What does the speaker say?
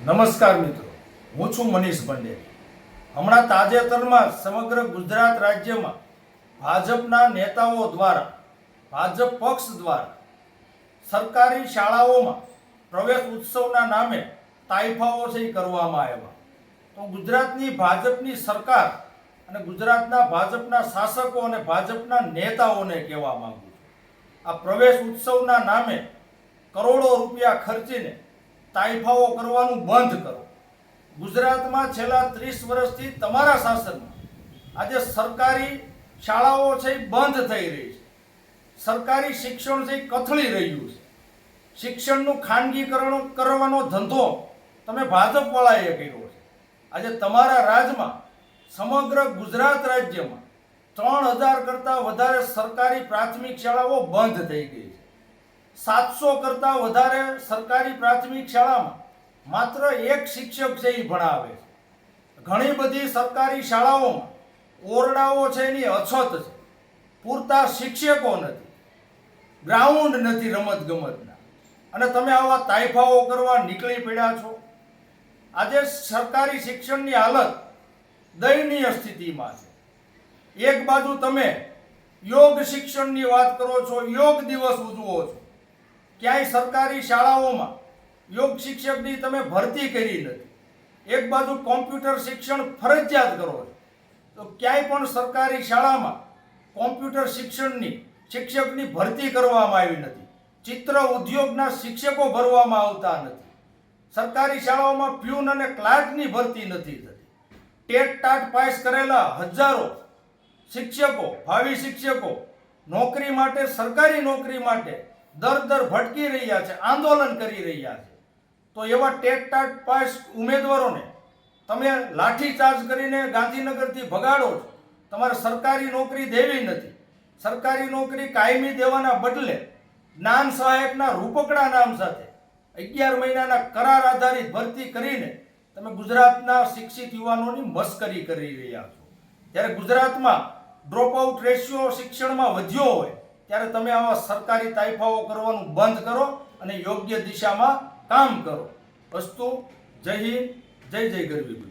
નમસ્કાર મિત્રો. હું છું મનીષ પંડે. હમણાં તાજેતરમાં સમગ્ર ગુજરાત રાજ્યમાં ભાજપના નેતાઓ દ્વારા, ભાજપ પક્ષ દ્વારા સરકારી શાળાઓમાં પ્રવેશ ઉત્સવના નામે તાઇફાઓ છે કરવામાં આવ્યા. તો ગુજરાતની ભાજપની સરકાર અને ગુજરાતના ભાજપના શાસકો અને ભાજપના નેતાઓને કહેવા માંગુ છું. આ પ્રવેશ ઉત્સવના નામે કરોડો રૂપિયા ખર્ચીને તાઇફાઓ કરવાનું બંધ કરો. ગુજરાતમાં છેલ્લા ત્રીસ વર્ષથી તમારા શાસનમાં આજે સરકારી શાળાઓ છે બંધ થઈ રહી છે. સરકારી શિક્ષણ છે કથળી રહ્યું છે. શિક્ષણનું ખાનગીકરણ કરવાનો ધંધો તમે ભાજપવાળાએ કર્યો છે. આજે તમારા રાજમાં સમગ્ર ગુજરાત રાજ્યમાં ત્રણ હજાર કરતાં વધારે સરકારી પ્રાથમિક શાળાઓ બંધ થઈ ગઈ છે. સાતસો કરતાં વધારે સરકારી પ્રાથમિક શાળામાં માત્ર એક શિક્ષક છે એ ભણાવે છે. ઘણી બધી સરકારી શાળાઓમાં ઓરડાઓ છે એની અછત છે. પૂરતા શિક્ષકો નથી. ગ્રાઉન્ડ નથી રમત ગમતના અને તમે આવા તાઇફાઓ કરવા નીકળી પડ્યા છો. આજે સરકારી શિક્ષણની હાલત દયનીય સ્થિતિમાં છે. એક બાજુ તમે યોગ શિક્ષણની વાત કરો છો, યોગ દિવસ ઉજવો છો. ક્યાંય સરકારી શાળાઓમાં યોગ શિક્ષકની તમે ભરતી કરી નથી. એક બાજુ કોમ્પ્યુટર શિક્ષણ ફરજિયાત કરો તો ક્યાંય પણ સરકારી શાળામાં કોમ્પ્યુટર શિક્ષણની શિક્ષકની ભરતી કરવામાં આવી નથી. ચિત્ર ઉદ્યોગના શિક્ષકો ભરવામાં આવતા નથી. સરકારી શાળાઓમાં પ્યુન અને ક્લાર્કની ભરતી નથી થતી. ટેટ ટાટ પાસ કરેલા હજારો શિક્ષકો, ભાવિ શિક્ષકો નોકરી માટે, સરકારી નોકરી માટે દર દર ભટકી રહ્યા છે, આંદોલન કરી રહ્યા છે. તો એવા ટેટ ટાટ પાસ ઉમેદવારોને તમે લાઠીચાર્જ કરીને ગાંધીનગરથી ભગાડો છો. તમારે સરકારી નોકરી દેવી નથી. સરકારી નોકરી કાયમી દેવાના બદલે જ્ઞાન સહાયકના રૂપકડા નામ સાથે અગિયાર મહિનાના કરાર આધારિત ભરતી કરીને તમે ગુજરાતના શિક્ષિત યુવાનોની મસ્કરી કરી રહ્યા છો. જ્યારે ગુજરાતમાં ડ્રોપ આઉટ રેશિયો શિક્ષણમાં વધ્યો હોય ત્યારે તમે આવા સરકારી તાઇફાઓ કરવાનું બંધ કરો અને યોગ્ય દિશામાં કામ કરો. વસ્તુ જય હિન્દ, જય જય ગરવી